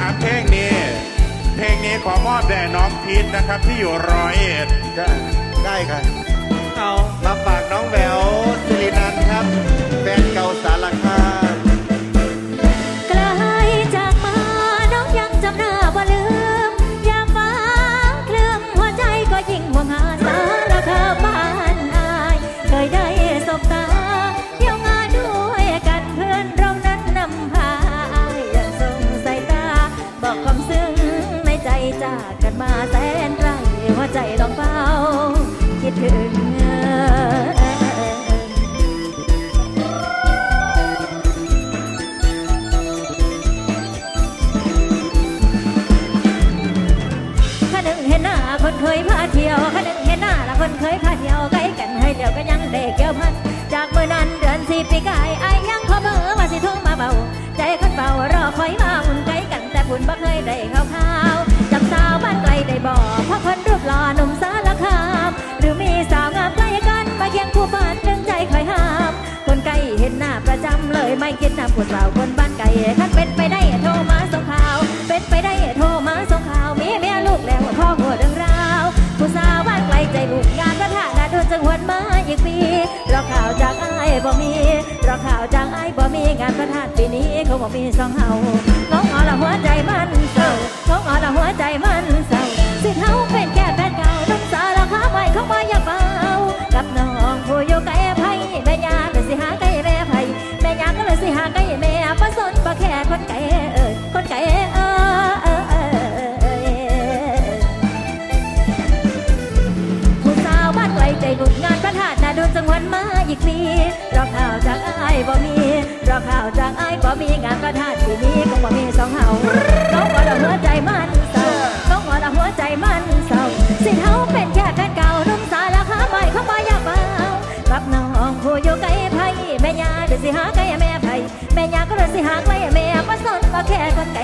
อะเพลงนี้ เพลงนี้ขอมอบแด่น้องพีทนะครับที่อยู่ร้อยเอ็ดได้ได้ค่ะเอามาฝากน้องแหวว จากกันมาแสนไกลหัวใจลองเฝ้าคิดถึงข้าหนึ่งเห็นหน้าคนเคยพาเที่ยวข้าหนึ่งเห็นหน้าละคนเคยพาเที่ยวใกล้กันให้เดียวก็ยังเด็กเกี่ยวพันจากเมื่อนั้นเดือนสี่ปีกาย ไม่คิดนำผู้สาวคนบ้านไกลคันเป็นไปได้โทรมาส่งข่าว เป็นไปได้โทรมาส่งข่าวมีแม่ลูกแล้วพ่อหัวเรื่องราวผู้สาวบ้านไกลใจบุกงานพระธาตุนาโดนจังหวัดมาอีกปีรอข่าวจากไอ้ายบ่มีรอข่าวจากไอ้ายบ่มีงานพระธาตุปีนี้เขาบอกมีสองเฮาน้องอ๋อเรา บ่มีรอข่าวจากไอ้บ่มีงานพระธาตุปีนี้คงบ่มีสองเฮาต้องว่าละหัวใจมันเศร้าต้องว่าละหัวใจมันเศร้าสิเฮาเป็นแค่แฟนเก่านุ่มสารคาใหม่เข้ามาอยากเบากับน้องผู้อยู่ไกลไผแม่ยาเดี๋ยวสิหาไกลแม่ไผแม่ยาก็เลยสิหาไกลแม่มาสนมาแค่คนไกล